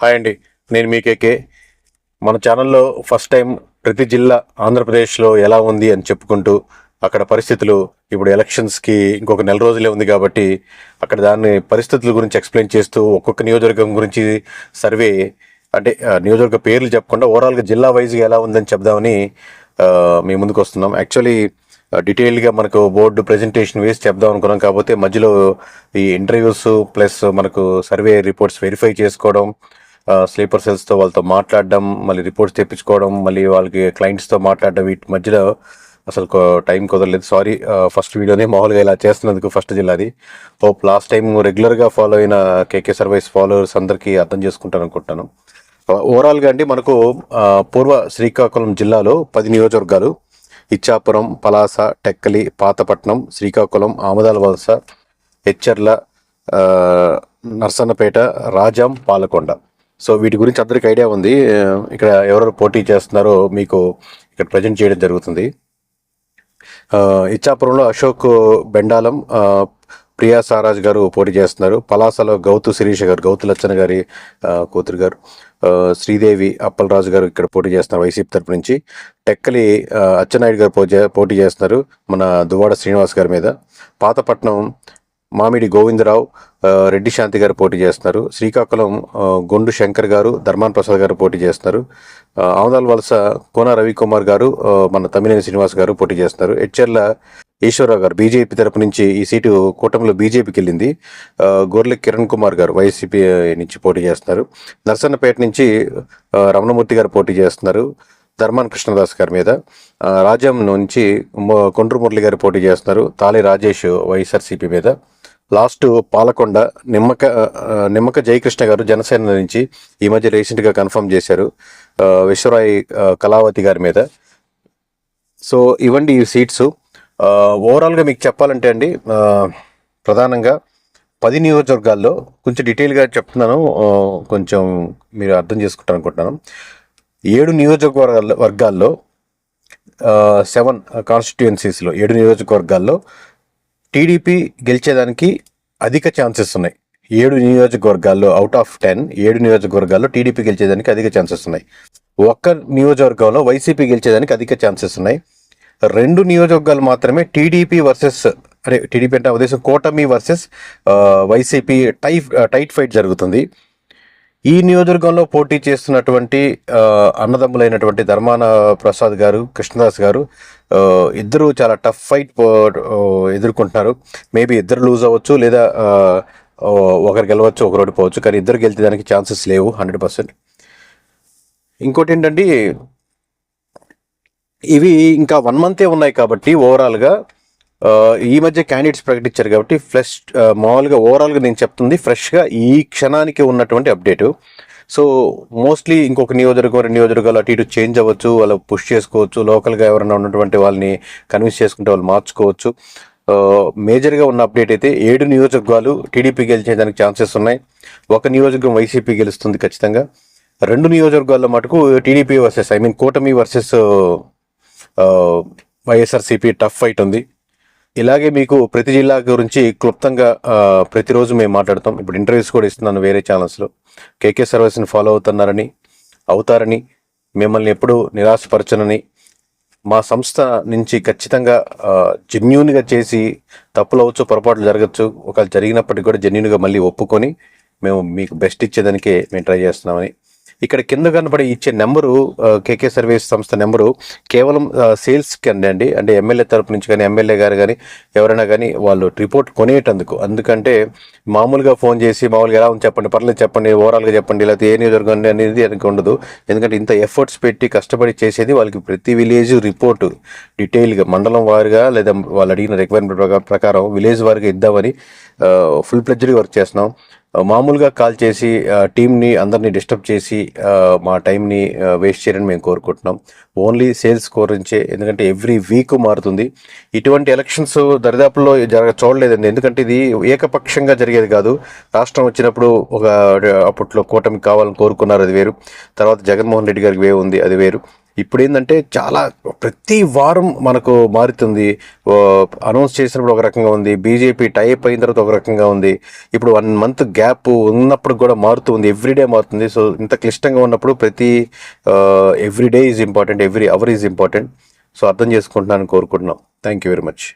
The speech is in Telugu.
హాయ్ అండి నేను మీ కేకే. మన ఛానల్లో ఫస్ట్ టైం ప్రతి జిల్లా ఆంధ్రప్రదేశ్లో ఎలా ఉంది అని చెప్పుకుంటూ అక్కడ పరిస్థితులు ఇప్పుడు ఎలక్షన్స్కి ఇంకొక నెల రోజులే ఉంది కాబట్టి అక్కడ దాన్ని పరిస్థితుల గురించి ఎక్స్ప్లెయిన్ చేస్తూ ఒక్కొక్క నియోజకవర్గం గురించి సర్వే అంటే నియోజకవర్గ పేర్లు చెప్పకుండా ఓవరాల్గా జిల్లా వైజ్గా ఎలా ఉందని చెప్దామని మీ ముందుకు వస్తున్నాం. యాక్చువల్లీ డీటెయిల్గా మనకు బోర్డు ప్రెజెంటేషన్ వేసి చెప్దాం అనుకున్నాం కాకపోతే మధ్యలో ఈ ఇంటర్వ్యూస్ ప్లస్ మనకు సర్వే రిపోర్ట్స్ వెరిఫై చేసుకోవడం స్లీపర్ సెల్స్తో వాళ్ళతో మాట్లాడడం మళ్ళీ రిపోర్ట్స్ తెప్పించుకోవడం మళ్ళీ వాళ్ళకి క్లయింట్స్తో మాట్లాడడం వీటి మధ్యలో అసలు టైం కుదరలేదు. సారీ ఫస్ట్ వీడియోనే మామూలుగా ఇలా చేస్తున్నందుకు ఫస్ట్ జిల్లాది హోప్ లాస్ట్ టైం రెగ్యులర్గా ఫాలో అయిన కేకే సర్వైస్ ఫాలోవర్స్ అందరికీ అర్థం చేసుకుంటాను అనుకుంటాను. ఓవరాల్గా అండి మనకు పూర్వ శ్రీకాకుళం జిల్లాలో పది నియోజకవర్గాలు. ఇచ్చాపురం పలాస టెక్కలి పాతపట్నం శ్రీకాకుళం ఆమదాల వలస హెచ్చర్ల నర్సన్నపేట రాజాం పాలకొండ. సో వీటి గురించి అందరికి ఐడియా ఉంది. ఇక్కడ ఎవరెవరు పోటీ చేస్తున్నారో మీకు ఇక్కడ ప్రజెంట్ చేయడం జరుగుతుంది. ఇచ్చాపురంలో అశోక్ బెండాలం ప్రియా సారాజ్ గారు పోటీ చేస్తున్నారు. పలాసలో గౌతు శిరీష గారు గౌతు లచ్చన గారి కూతురు గారు శ్రీదేవి అప్పలరాజు గారు ఇక్కడ పోటీ చేస్తున్నారు వైసీపీ తరపు నుంచి. టెక్కలి అచ్చెన్నాయుడు గారు పోటీ పోటీ చేస్తున్నారు మన దువాడ శ్రీనివాస్ గారి మీద. పాతపట్నం మామిడి గోవిందరావు రెడ్డి శాంతి గారు పోటీ చేస్తున్నారు. శ్రీకాకుళం గుండు గొండు శంకర్ గారు ధర్మాన్ ప్రసాద్ గారు పోటీ చేస్తున్నారు. ఆ, ఆమదాల వలస కోన రవికుమార్ గారు మన తమ్మినేని శ్రీనివాస్ గారు పోటీ చేస్తున్నారు. హెచ్ఎర్ల ఈశ్వరరావు గారు బీజేపీ తరపు నుంచి ఈ సీటు కూటమిలో బీజేపీకి వెళ్ళింది. ఆ, గొర్రె కిరణ్ కుమార్ గారు వైసీపీ నుంచి పోటీ చేస్తున్నారు. నర్సన్నపేట నుంచి రమణమూర్తి గారు పోటీ చేస్తున్నారు. ధర్మాన్ కృష్ణదాస్ గారి మీద ఆ, రాజ్యం నుంచి కొండ్రు మురళి గారు పోటీ చేస్తున్నారు. తాలి రాజేష్ వైఎస్ఆర్సీపీ మీద. లాస్ట్ పాలకొండ నిమ్మక నిమ్మక జయకృష్ణ గారు జనసేన నుంచి ఈ మధ్య రీసెంట్గా కన్ఫర్మ్ చేశారు విశ్వరాయ్ కళావతి గారి మీద. సో ఇవ్వండి ఈ సీట్స్. ఓవరాల్గా మీకు చెప్పాలంటే అండి ప్రధానంగా పది నియోజకవర్గాల్లో కొంచెం డీటెయిల్గా చెప్తున్నాను కొంచెం మీరు అర్థం చేసుకుంటారు అనుకుంటున్నాను. ఏడు నియోజకవర్గాల్లో వర్గాల్లో సెవెన్ కాన్స్టిట్యుయెన్సీస్లో ఏడు నియోజకవర్గాల్లో టీడీపీ గెలిచేదానికి అధిక ఛాన్సెస్ ఉన్నాయి. ఏడు నియోజకవర్గాల్లో అవుట్ ఆఫ్ టెన్ ఏడు నియోజకవర్గాల్లో టీడీపీ గెలిచేదానికి అధిక ఛాన్సెస్ ఉన్నాయి. ఒక్క నియోజకవర్గంలో వైసీపీ గెలిచేదానికి అధిక ఛాన్సెస్ ఉన్నాయి. రెండు నియోజకవర్గాలు మాత్రమే టీడీపీ వర్సెస్ అదే టీడీపీ అంటే ఉద్దేశం కూటమి versus YCP tie tight fight జరుగుతుంది. ఈ నియోజకవర్గంలో పోటీ చేస్తున్నటువంటి అన్నదమ్ములైనటువంటి ధర్మాన ప్రసాద్ గారు కృష్ణదాస్ గారు ఇద్దరు చాలా టఫ్ ఫైట్ ఎదుర్కొంటున్నారు. మేబీ ఇద్దరు లూజ్ అవ్వచ్చు లేదా ఒకరు గెలవచ్చు ఒకరు ఓడిపోవచ్చు. కానీ ఇద్దరు గెలిచేదానికి ఛాన్సెస్ లేవు హండ్రెడ్ పర్సెంట్. ఇంకోటి ఏంటంటే ఇవి ఇంకా వన్ మంతే ఉన్నాయి కాబట్టి ఓవరాల్గా ఈ మధ్య క్యాండిడేట్స్ ప్రకటించారు కాబట్టి ఫ్రెష్ మామూలుగా ఓవరాల్గా నేను చెప్తుంది ఫ్రెష్గా ఈ క్షణానికి ఉన్నటువంటి అప్డేటు సో మోస్ట్లీ ఇంకొక నియోజకవర్గం రెండు నియోజకవర్గాలు అటు ఇటు చేంజ్ అవ్వచ్చు వాళ్ళు పుష్ చేసుకోవచ్చు లోకల్గా ఎవరైనా ఉన్నటువంటి వాళ్ళని కన్విన్స్ చేసుకుంటే వాళ్ళు మార్చుకోవచ్చు. మేజర్గా ఉన్న అప్డేట్ అయితే ఏడు నియోజకవర్గాలు టీడీపీ గెలిచేదానికి ఛాన్సెస్ ఉన్నాయి. ఒక నియోజకవర్గం వైసీపీ గెలుస్తుంది ఖచ్చితంగా. రెండు నియోజకవర్గాల్లో మటుకు టీడీపీ వర్సెస్ ఐ మీన్ కూటమి వర్సెస్ వైఎస్ఆర్సీపీ టఫ్ ఫైట్ ఉంది. ఇలాగే మీకు ప్రతి జిల్లా గురించి క్లుప్తంగా ప్రతిరోజు మేము మాట్లాడతాం. ఇప్పుడు ఇంటర్వ్యూస్ కూడా ఇస్తున్నాను వేరే ఛానల్స్లో. కేకే సర్వీస్ని ఫాలో అవుతున్నారని అవుతారని మిమ్మల్ని ఎప్పుడూ నిరాశపరచనని మా సంస్థ నుంచి ఖచ్చితంగా జెన్యున్గా చేసి తప్పులు అవచ్చు పొరపాట్లు జరగచ్చు ఒకవేళ జరిగినప్పటికీ కూడా జెన్యున్గా మళ్ళీ ఒప్పుకొని మేము మీకు బెస్ట్ ఇచ్చేదానికే మేము ట్రై చేస్తున్నామని ఇక్కడ కింద కనబడి ఇచ్చే నెంబరు కేకే సర్వీస్ సంస్థ నెంబరు కేవలం సేల్స్ కింద అండి. అంటే ఎమ్మెల్యే తరపు నుంచి కానీ ఎమ్మెల్యే గారు కానీ ఎవరైనా కానీ వాళ్ళు రిపోర్ట్ కొనేటందుకు. అందుకంటే మామూలుగా ఫోన్ చేసి మామూలుగా ఎలా ఉంది చెప్పండి పర్లేదు చెప్పండి ఓవరాల్గా చెప్పండి లేకపోతే ఏ నియోజకవర్గం అనేది వెనక ఉండదు. ఎందుకంటే ఇంత ఎఫర్ట్స్ పెట్టి కష్టపడి చేసేది వాళ్ళకి ప్రతి విలేజ్ రిపోర్టు డీటెయిల్గా మండలం వారుగా లేదా వాళ్ళు అడిగిన రిక్వైర్మెంట్ ప్రకారం విలేజ్ వారికి ఇద్దామని ఫుల్ ప్లెడ్జ్డ్ వర్క్ చేస్తున్నాం. Uh, మామూలుగా కాల్ చేసి uh, టీమ్ని టీంని అందరినీ డిస్టర్బ్ చేసి uh, మా టైంని వేస్ట్ చేయాలని మేము కోరుకుంటున్నాం. ఓన్లీ సేల్స్ గురించే ఎందుకంటే ఎవ్రీ వీక్ మారుతుంది. ఇటువంటి ఎలక్షన్స్ దరిదాపుల్లో జరగ చూడలేదండి. ఎందుకంటే ఇది ఏకపక్షంగా జరిగేది కాదు. రాష్ట్రం వచ్చినప్పుడు ఒక అప్పట్లో కూటమి కావాలని కోరుకున్నారు అది వేరు. తర్వాత జగన్మోహన్ రెడ్డి గారికి వే ఉంది అది వేరు. ఇప్పుడు ఏంటంటే చాలా ప్రతి వారం మనకు మారుతుంది. అనౌన్స్ చేసినప్పుడు ఒక రకంగా ఉంది. బీజేపీ టైప్ అయిన తర్వాత ఒక రకంగా ఉంది. ఇప్పుడు వన్ మంత్ గ్యాప్ ఉన్నప్పుడు కూడా మారుతూ ఉంది. ఎవ్రీడే మారుతుంది. సో ఇంత క్లిష్టంగా ఉన్నప్పుడు ప్రతి every day is important every hour is important so అర్థం చేసుకుంటున్నాను కోరుకుంటున్నాం. Thank you very much